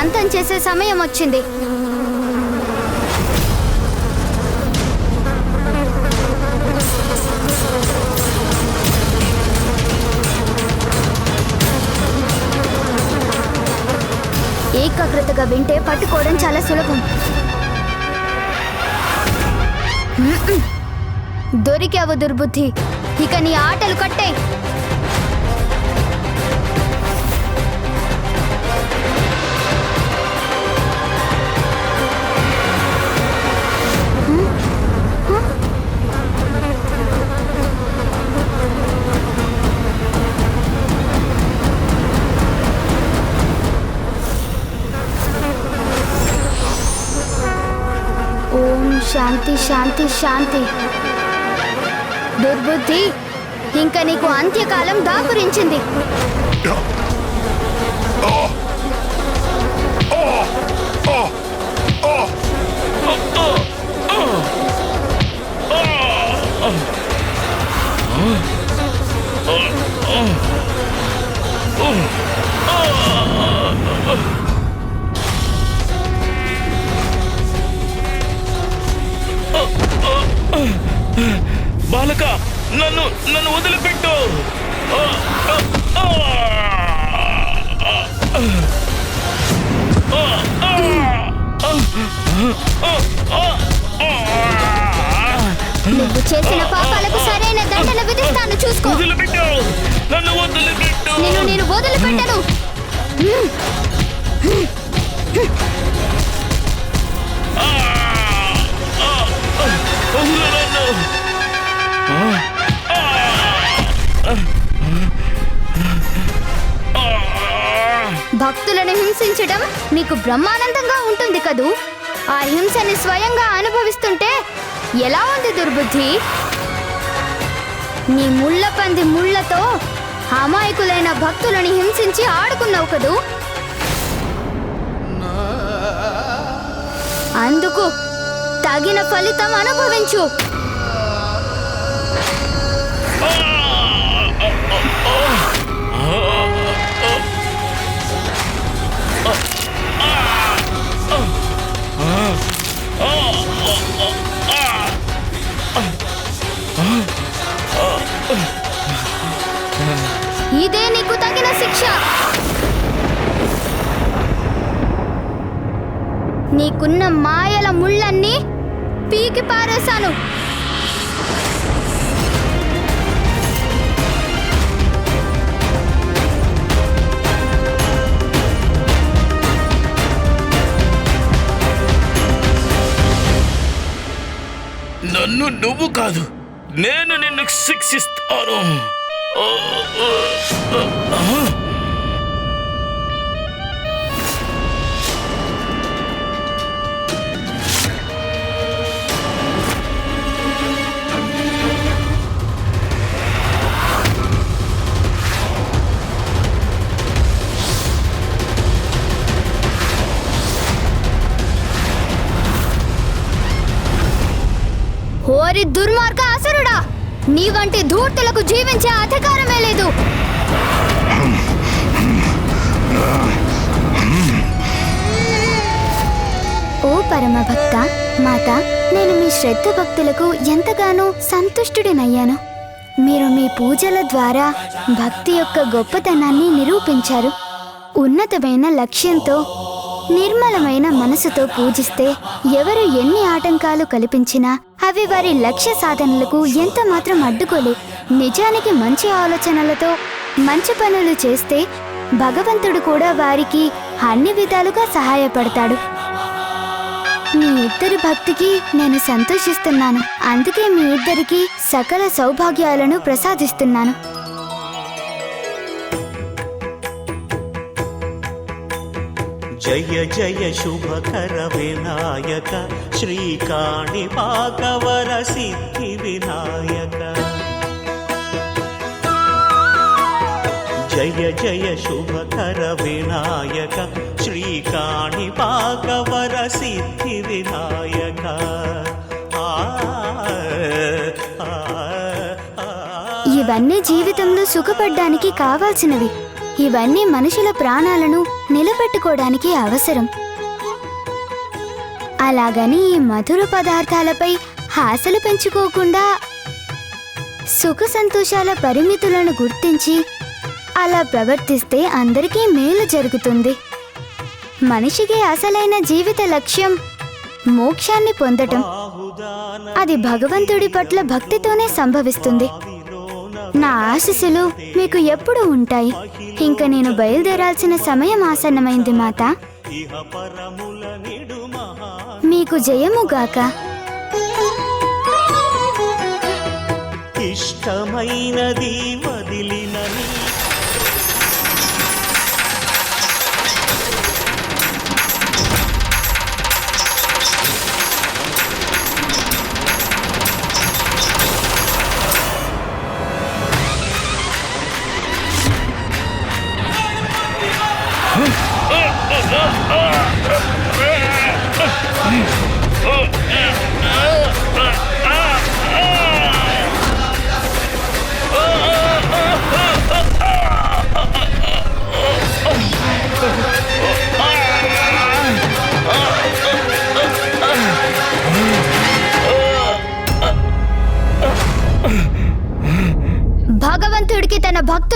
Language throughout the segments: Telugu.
అంతం చేసే సమయం వచ్చింది. ఏకాగ్రతగా వింటే పట్టుకోవడం చాలా సులభం. దొరికావు దుర్బుద్ధి. ఇక నీ ఆటలు కట్టే. శాంతి శాంతి శాంతి దుర్బుద్ధి ఇంకా నీకు అంత్యకాలం దాపురించింది Oh! చేసిన పాపాలకు సరైన దండన విధిస్తాను చూసుకో. నన్ను వదిలిపెట్టు. నేను నేను వదిలిపెట్టను. భక్తులను హింసించడం నీకు బ్రహ్మానందంగా ఉంటుంది కదూ? ఆ హింసని స్వయంగా అనుభవిస్తుంటే ఎలా ఉంది దుర్బుద్ధి? నీ ముళ్ళ పంది ముళ్ళతో అమాయకులైన భక్తులని హింసించి ఆడుకున్నావు కదూ? అందుకు తగిన ఫలితం అనుభవించు. Oh! శిక్ష నీకున్న మాయల ముళ్ళన్నీ పీకి పారేశాను. నన్ను నువ్వు కాదు నేను నిన్ను శిక్షిస్తాను. ఆ, ఆ, ఆ, నీ వంటి ధూర్తులకు జీవించే అధికారమే లేదు. ఓ పరమభక్త మాత నేను మీ శ్రద్ధ భక్తులకు ఎంతగానో సంతుష్టుడినయ్యాను. మీరు మీ పూజల ద్వారా భక్తి యొక్క గొప్పతనాన్ని నిరూపించారు. ఉన్నతమైన లక్ష్యంతో నిర్మలమైన మనసుతో పూజిస్తే ఎవరు ఎన్ని ఆటంకాలు కల్పించినా అవి వారి లక్ష్య సాధనలకు ఎంత మాత్రం అడ్డుకోలే. నిజానికి మంచి ఆలోచనలతో మంచి పనులు చేస్తే భగవంతుడు కూడా వారికి అన్ని విధాలుగా సహాయపడతాడు. మీ ఇద్దరి భక్తికి నేను సంతోషిస్తున్నాను. అందుకే మీ ఇద్దరికి సకల సౌభాగ్యాలను ప్రసాదిస్తున్నాను. జయ జయ శుభకర వినాయక శ్రీకాణి పాకవర సిద్ధి వినాయక జయ జయ శుభకర వినాయక శ్రీకాణి పాకవర సిద్ధి వినాయక ఆ, ఆ, ఆ. ఇవన్నీ జీవితంలో సుఖపడ్డానికి కావాల్సినవి. ఇవన్నీ మనుషుల ప్రాణాలను నిలబెట్టుకోవడానికి అవసరం. అలాగని ఈ మధుర పదార్థాలపై ఆశలు పెంచుకోకుండా సుఖ సంతోషాల పరిమితులను గుర్తించి అలా ప్రవర్తిస్తే అందరికీ మేలు జరుగుతుంది. మనిషికి అసలైన జీవిత లక్ష్యం మోక్షాన్ని పొందటం. అది భగవంతుడి పట్ల భక్తితోనే సంభవిస్తుంది. నా ఆశీస్సులు మీకు ఎప్పుడు ఉంటాయి. ఇంక నేను బయలుదేరాల్సిన సమయం ఆసన్నమైంది మాత. మీకు జయముగాక ఇష్టమైనది వదిలి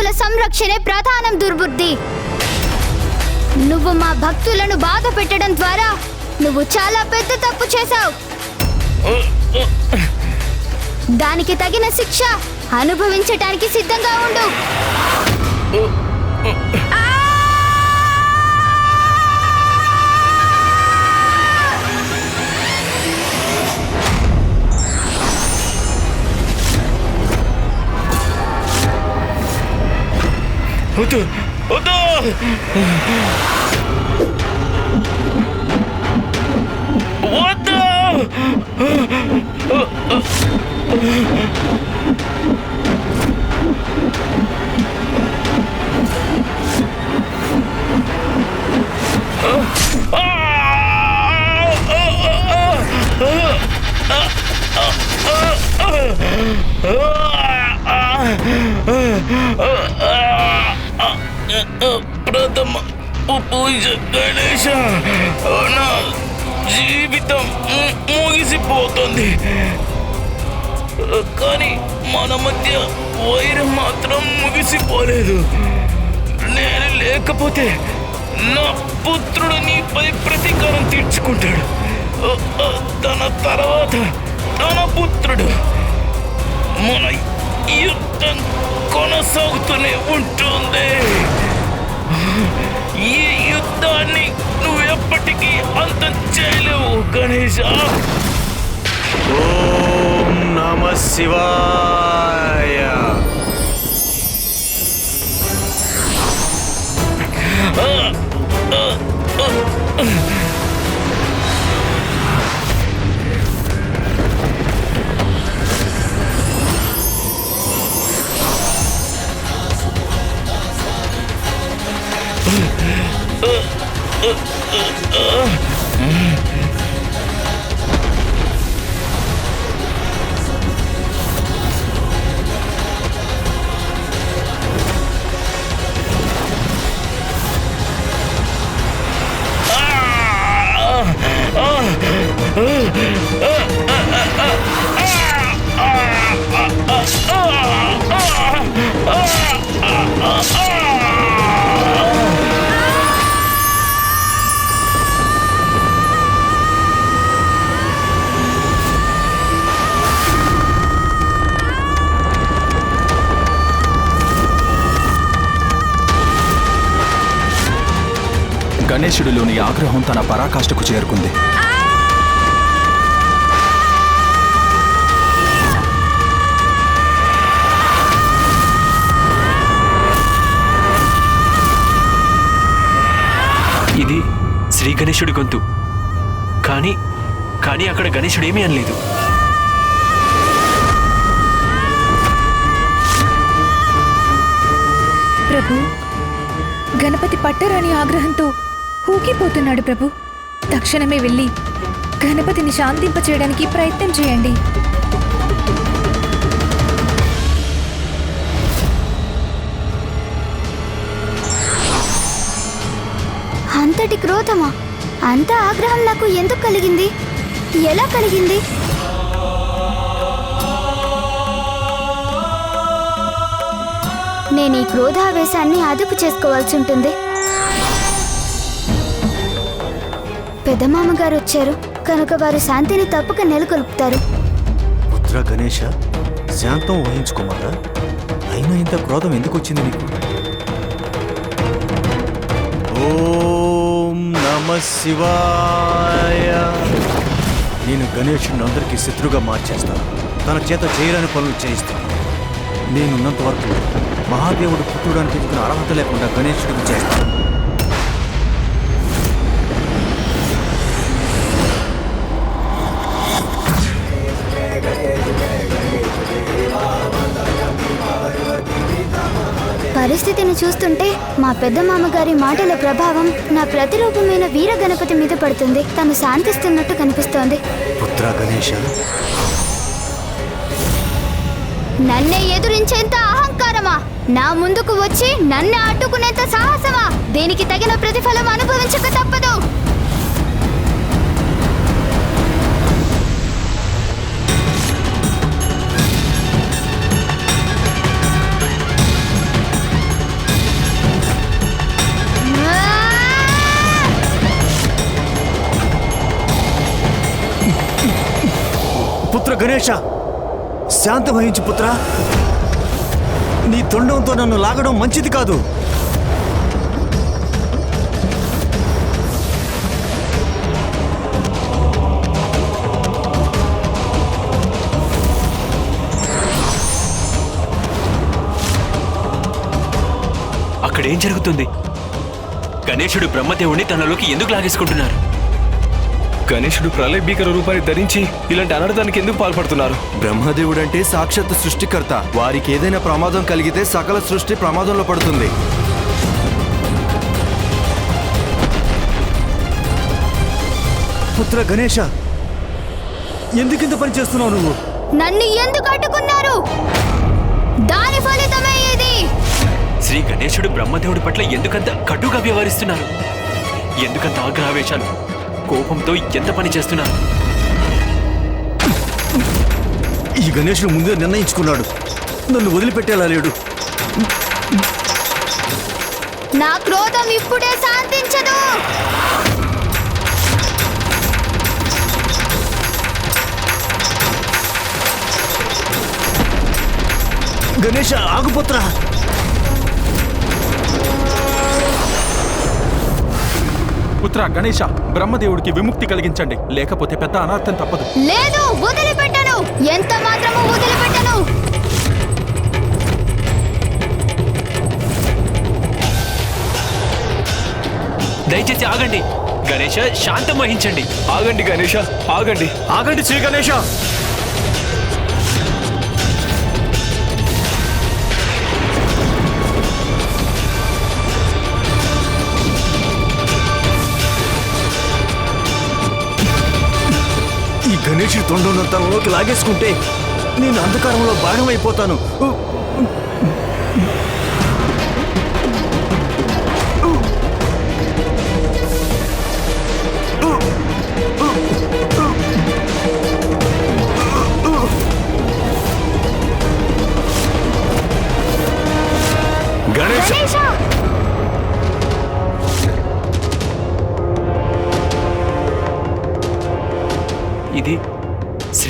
భక్తుల సంరక్షణే ప్రధానం దుర్బుద్ధి. నువ్వు మా భక్తులను బాధ పెట్టడం ద్వారా నువ్వు చాలా పెద్ద తప్పు చేశావు. దానికి తగిన శిక్ష అనుభవించటానికి సిద్ధంగా ఉండు. 어떠, 어떠! 왔다! 아! గణేష నా జీవితం ముగిసిపోతుంది. కానీ మన మధ్య వైరం మాత్రం ముగిసిపోలేదు. నేను లేకపోతే నా పుత్రుడు నీపై ప్రతీకారం తీర్చుకుంటాడు. తన తర్వాత తన పుత్రుడు మన యుద్ధం కొనసాగుతూనే ఉంటుంది. ఈ యుద్ధాన్ని నువ్వు ఎప్పటికీ అంతం చేయలేవు గణేష ఓం నమ శివాయ Uh, uh. గణేశుడిలోని ఆగ్రహం తన పరాకాష్ఠకు చేరుకుంది. ఇది శ్రీ గణేశుడి గొంతు. కానీ కానీ అక్కడ గణేశుడు ఏమీ అనలేదు. ప్రభు గణపతి పట్టరాని ఆగ్రహంతో ఊగిపోతున్నాడు ప్రభు. తక్షణమే వెళ్ళి గణపతిని శాంతింప చేయడానికి ప్రయత్నం చేయండి. అంతటి క్రోధమా? అంత ఆగ్రహం నాకు ఎందుకు కలిగింది? ఎలా కలిగింది? నేను ఈ క్రోధావేశాన్ని అదుపు చేసుకోవాల్సి ఉంటుంది. పెద్దమామగారు వచ్చారు. కనుక వారు శాంతిని తప్పక నెలకొల్పుతారు. పుత్ర గణేష శాంతం వహించుకోమారా అయినా ఇంత క్రోధం ఎందుకు వచ్చింది నీకు? ఓం నమ శివాయ. నేను గణేషుని అందరికీ శత్రుగా మార్చేస్తాను తన చేత చేయలేని పనులు చేయిస్తాను నేనున్నంత వరకు మహాదేవుడు పుత్రుడు అనిపించుకున్న అర్హత లేకుండా గణేశుడికి చేస్తాను పరిస్థితిని చూస్తుంటే మా పెద్ద మామగారి మాటల ప్రభావం నా ప్రతిరూపమైన వీర గణపతి మీద పడుతుంది. తను శాంతిస్తున్నట్టు కనిపిస్తోంది. పుత్ర గణేష నన్నే ఎదురించేంత అహంకారమా? నా ముందుకు వచ్చి నన్ను అడ్డుకునేంత సాహసమా? దీనికి తగిన ప్రతిఫలం అనుభవించక తప్పదు. గణేష శాంత వహించు పుత్ర. నీ తొండంతో నన్ను లాగడం మంచిది కాదు. అక్కడేం జరుగుతుంది? గణేశుడు బ్రహ్మదేవుణ్ణి తనలోకి ఎందుకు లాగేసుకుంటున్నారు? గణేశుడు ప్రళయ భీకర రూపాన్ని ధరించి ఇలాంటి అనర్థానికి ఎందుకు పాల్పడుతున్నారు? బ్రహ్మదేవుడంటే సాక్షాత్ సృష్టికర్త. వారికి ఏదైనా ప్రమాదం కలిగితే సకల సృష్టి ప్రమాదంలో పడుతుంది. పుత్ర గణేష ఎందుకింత పని చేస్తున్నావు నువ్వు? నన్ను ఎందుకు అడ్డుకున్నారు? దాని ఫలితమే ఇది. శ్రీ గణేశుడు బ్రహ్మదేవుడి పట్ల ఎందుకంత కటుగా వ్యవహరిస్తున్నారు? ఎందుకంత ఆగ్రహావేశాలు? కోపంతో ఎంత పని చేస్తున్నారు? ఈ గణేశుడు ముందే నిర్ణయించుకున్నాడు. నన్ను వదిలిపెట్టేలా లేడు. నా క్రోధం ఇప్పుడే శాంతించదు. గణేష ఆగుపుత్ర. పుత్ర గణేష బ్రహ్మదేవుడికి విముక్తి కలిగించండి. లేకపోతే పెద్ద అనార్థం తప్పదు. లేదు వదిలిపెట్టను. ఎంత మాత్రము వదిలిపెట్టను. దయచేసి ఆగండి. గణేశ శాంతం వహించండి. ఆగండి గణేష ఆగండి. ఆగండి శ్రీ గణేష. గణేష్ గణేషుడి తొండం తనలోకి లాగేసుకుంటే నేను అంధకారంలో భాగమైపోతాను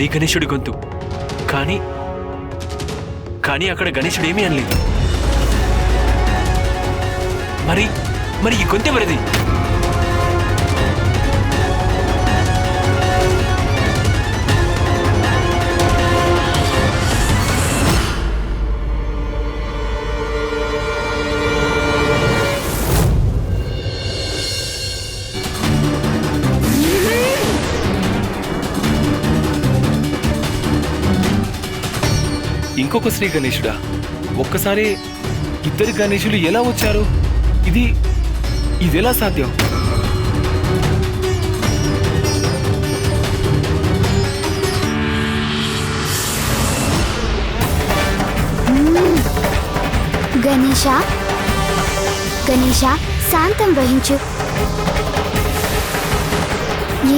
అది గణేశుడి గొంతు. కానీ కానీ అక్కడ గణేశుడు ఏమీ అనలేదు. మరి మరి ఈ గొంతు ఇంకొక శ్రీ గణేశుడా ఒక్కసారి ఇద్దరు గణేశులు ఎలా వచ్చారు? ఇది ఇది ఎలా సాధ్యం? గణేష గణేష శాంతం వహించు.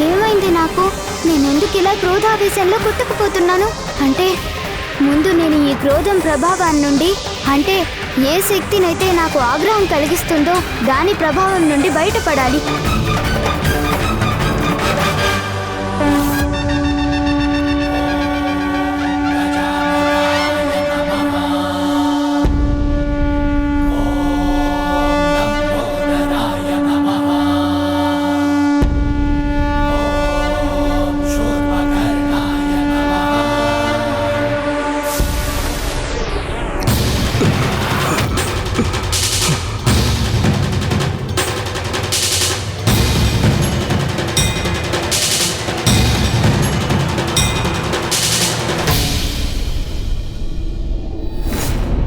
ఏమైంది నాకు? నేనెందుకు ఇలా క్రోధావేశంలో కొట్టుకుపోతున్నాను? అంటే ముందు నేను ఈ క్రోధం ప్రభావం నుండి అంటే ఏ శక్తినైతే నాకు ఆగ్రహం కలిగిస్తుందో దాని ప్రభావం నుండి బయటపడాలి.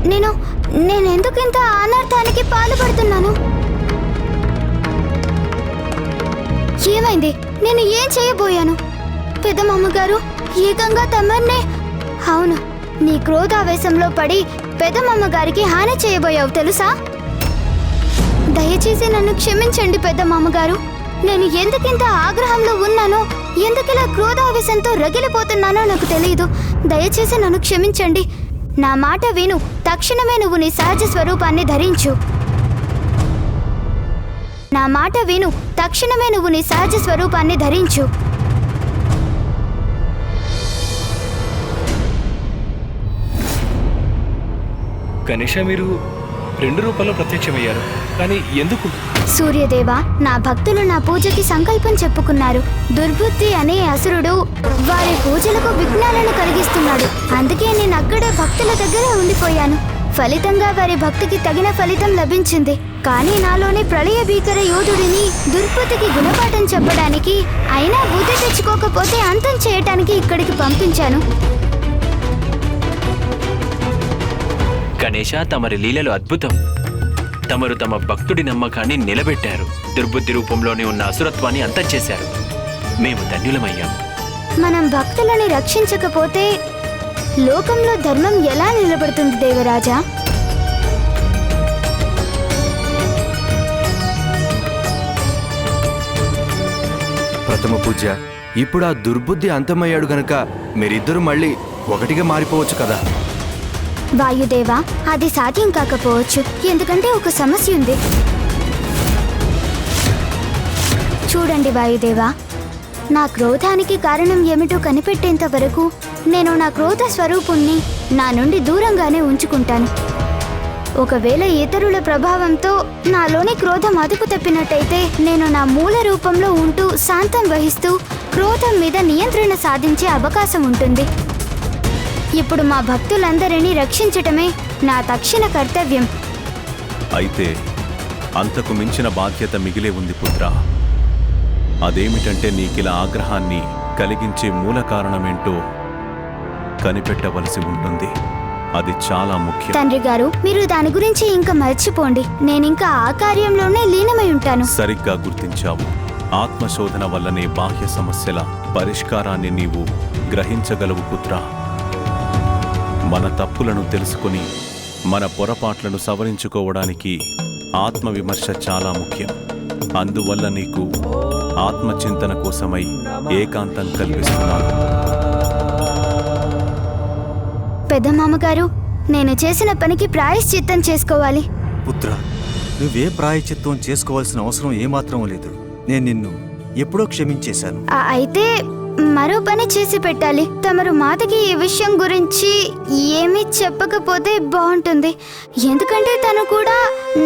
నేను నేను ఎందుకు ఇంత అనర్థానికి పాల్పడుతున్నాను? ఏమైంది? నేను ఏం చేయబోయాను? పెద్దమ్మ గారు ఏకంగా తమర్నే? అవును నీ క్రోధావేశంలో పడి పెద్దమ్మ గారికి హాని చేయబోయావు తెలుసా? దయచేసి నన్ను క్షమించండి పెద్ద మామగారు. నేను ఎందుకింత ఆగ్రహంలో ఉన్నానో ఎందుకిలా క్రోధావేశంతో రగిలిపోతున్నానో నాకు తెలియదు దయచేసి నన్ను క్షమించండి. నా మాట విను. తక్షణమే నువ్వు నీ సహజ స్వరూపాన్ని ధరించు. నా మాట విను. తక్షణమే నువ్వు నీ సహజ స్వరూపాన్ని ధరించు. గణేష మీరు రెండు రూపాయలు ప్రత్యక్షమయ్యారు. కానీ ఎందుకు? సూర్యదేవ నా భక్తులు నా పూజకి సంకల్పం చెప్పుకున్నారు. దుర్బుద్ధి అనే అసురుడు వారి పూజలకు విఘ్నాలను కలిగిస్తున్నాడు. అందుకే నేను అక్కడే భక్తుల దగ్గర ఉండిపోయాను. ఫలితంగా వారి భక్తికి తగిన ఫలితం లభించింది. కానీ నాలోని ప్రళయ భీకర యోధుడిని దుర్పతికి గుణపాఠం చెప్పడానికి అయినా బుద్ధి తెచ్చుకోకపోతే అంతం చేయటానికి ఇక్కడికి పంపించాను. గణేష తమరి లీలలు అద్భుతం. తమరు తమ భక్తుడి నమ్మకాన్ని నిలబెట్టారు. దుర్బుద్ధి రూపంలోనే ఉన్న అసురత్వాన్ని అంతం చేశారు. మేము ధన్యులమయ్యాము. మనం భక్తులని రక్షించకపోతే లోకంలో ధర్మం ఎలా నిలబడుతుంది దేవరాజా? ప్రథమ పూజ్య ఇప్పుడు ఆ దుర్బుద్ధి అంతమయ్యాడు గనక మీరిద్దరూ మళ్ళీ ఒకటిగా మారిపోవచ్చు కదా? వాయుదేవా అది సాధ్యం కాకపోవచ్చు. ఎందుకంటే ఒక సమస్య ఉంది. చూడండి వాయుదేవా నా క్రోధానికి కారణం ఏమిటో కనిపెట్టేంత వరకు నేను నా క్రోధ స్వరూపుణ్ణి నా నుండి దూరంగానే ఉంచుకుంటాను. ఒకవేళ ఇతరుల ప్రభావంతో నాలోని క్రోధం అదుపు తప్పినట్టయితే నేను నా మూల రూపంలో ఉంటూ శాంతం వహిస్తూ క్రోధం మీద నియంత్రణ సాధించే అవకాశం ఉంటుంది. ఇప్పుడు మా భక్తులందరినీ రక్షించటమే నా తక్షణ కర్తవ్యం. అయితే అంతకు మించిన బాధ్యత మిగిలే ఉంది పుత్ర. అదేమిటంటే నీకిలా ఆగ్రహాన్ని కలిగించే మూల కారణమేంటో కనిపెట్టవలసి ఉంటుంది. అది చాలా ముఖ్యం. తండ్రి గారు మీరు దాని గురించి ఇంకా మర్చిపోండి. నేనింకా ఆ కార్యంలోనే లీనమై ఉంటాను. సరిగ్గా గుర్తించావు. ఆత్మశోధన వల్లనే బాహ్య సమస్యల పరిష్కారాన్ని నీవు గ్రహించగలవు పుత్ర. మన తప్పులను తెలుసుకుని మన పొరపాట్లను సవరించుకోవడానికి ఆత్మవిమర్శ చాలా ముఖ్యం. అందువల్ల నీకు ఆత్మచింతన కోసమై ఏకాంతం కల్పిస్తున్నాను. పెద్ద మామగారు నేను చేసిన పనికి ప్రాయశ్చిత్తం చేసుకోవాలి. పుత్ర నువ్వే ప్రాయచిత్తం చేసుకోవాల్సిన అవసరం ఏమాత్రం లేదు. నేను నిన్ను ఎప్పుడో క్షమించేశాను. అయితే మరో పని చేసి పెట్టాలి. తమరు మాతకి ఈ విషయం గురించి ఏమీ చెప్పకపోతే బాగుంటుంది. ఎందుకంటే తను కూడా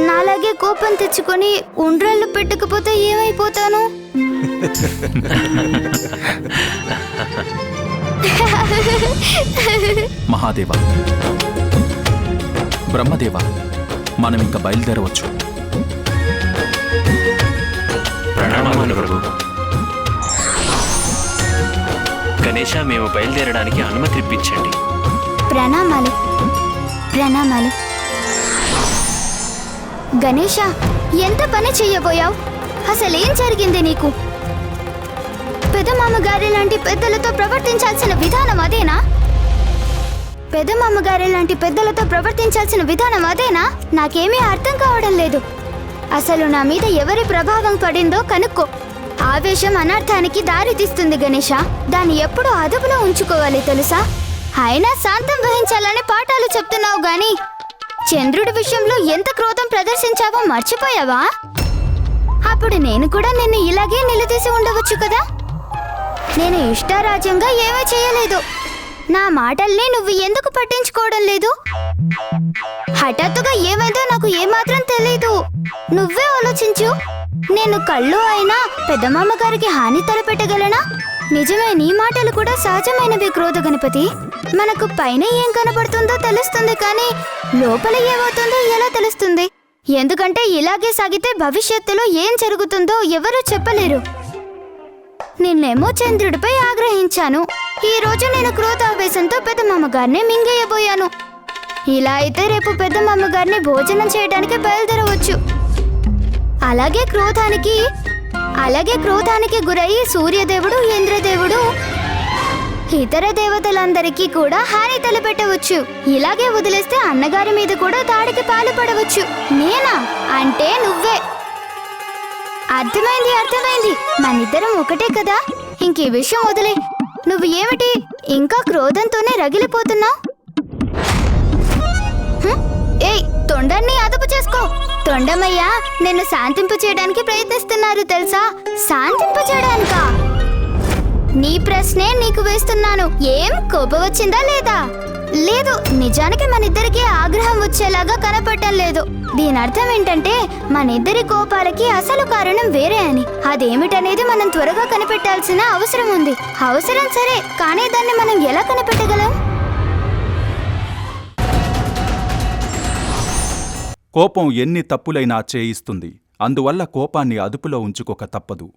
నాలాగే కోపం తెచ్చుకొని ఉండ్రాళ్ళు పెట్టకపోతే ఏమైపోతాను? మహాదేవ. బ్రహ్మదేవ మనం ఇంకా బయలుదేరవచ్చు. ప్రణామాలు ప్రభు. గణేష మేము బయలుదేరడానికి అనుమతి ఇప్పించండి. ప్రణామాలు. ప్రణామాలు. గణేష ఎంత పని చెయ్యబోయావు అసలేం జరిగింది నీకు? పెదమామగారి లాంటి పెద్దలతో ప్రవర్తించాల్సిన విధానం అదేనా? పెదమామగారి లాంటి పెద్దలతో ప్రవర్తించాల్సిన విధానం అదేనా? నాకేమీ అర్థం కావడం లేదు. అసలు నా మీద ఎవరి ప్రభావం పడిందో కనుక్కో. ఆవేశం అనర్థానికి దారి తీస్తుంది గణేష దాన్ని ఎప్పుడూ అదుపులో ఉంచుకోవాలి తెలుసా? అయినా శాంతం వహించాలని పాఠాలు చెప్తున్నావు గాని చంద్రుడి విషయంలో ఎంత క్రోధం ప్రదర్శించావో మర్చిపోయావా? అప్పుడు నేను కూడా నిన్ను ఇలాగే నిలదీసి ఉండవచ్చు కదా? నేను ఇష్టారాజ్యంగా ఏమీ చేయలేదు. నా మాటల్ని నువ్వు ఎందుకు పట్టించుకోవడం లేదు? హఠాత్తుగా ఏమైందో నాకు ఏమాత్రం తెలీదు. నువ్వే ఆలోచించు. నేను కళ్ళు అయినా పెద్దమామ గారికి హాని తలపెట్టగలనా? నిజమే నీ మాటలు కూడా సహజమైనవి క్రోధ గణపతి. మనకు పైన ఏం కనబడుతుందో తెలుస్తుంది కానీ లోపల ఏమవుతుందో ఎలా తెలుస్తుంది? ఎందుకంటే ఇలాగే సాగితే భవిష్యత్తులో ఏం జరుగుతుందో ఎవరూ చెప్పలేరు. నిన్నేమో చంద్రుడిపై ఆగ్రహించాను. ఈ రోజు నేను క్రోధావేశంతో పెద్దమామ గారిని మింగేయబోయాను. ఇలా అయితే రేపు పెద్దమామ గారిని భోజనం చేయడానికి బయలుదేరవచ్చు. అలాగే క్రోధానికి అలాగే క్రోధానికి గురయ్యి సూర్యదేవుడు ఇంద్రదేవుడు ఇతర దేవతలందరికీ కూడా హాని తలపెట్టవచ్చు. ఇలాగే వదిలేస్తే అన్నగారి మీద కూడా దాడికి పాల్పడవచ్చు. నేనా? అంటే నువ్వే. అర్థమైంది అర్థమైంది. మనిద్దరం ఒకటే కదా? ఇంకే విషయం వదిలే. నువ్వు ఏమిటి? ఇంకా క్రోధంతోనే రగిలిపోతున్నావు? ఏయ్ తొండాన్ని అదుపు చేసుకో. తొండమయ్య నిన్ను శాంతింపు చేయడానికి ప్రయత్నిస్తున్నారు తెలుసా? శాంతింపు చేయడానికా? నీ ప్రశ్నే నీకు వేస్తున్నాను. ఏం కోపం వచ్చిందా లేదా? లేదు నిజానికి మన ఇద్దరికి ఆగ్రహం వచ్చేలాగా కనపడటం లేదు. దీని అర్థం ఏంటంటే మన ఇద్దరి కోపాలకి అసలు కారణం వేరే అని. అదేమిటనేది మనం త్వరగా కనిపెట్టాల్సిన అవసరం ఉంది. అవసరం సరే కానీ దాన్ని మనం ఎలా కనిపెట్టగలం? కోపం ఎన్ని తప్పులైనా చేయిస్తుంది. అందువల్ల కోపాన్ని అదుపులో ఉంచుకోక తప్పదు.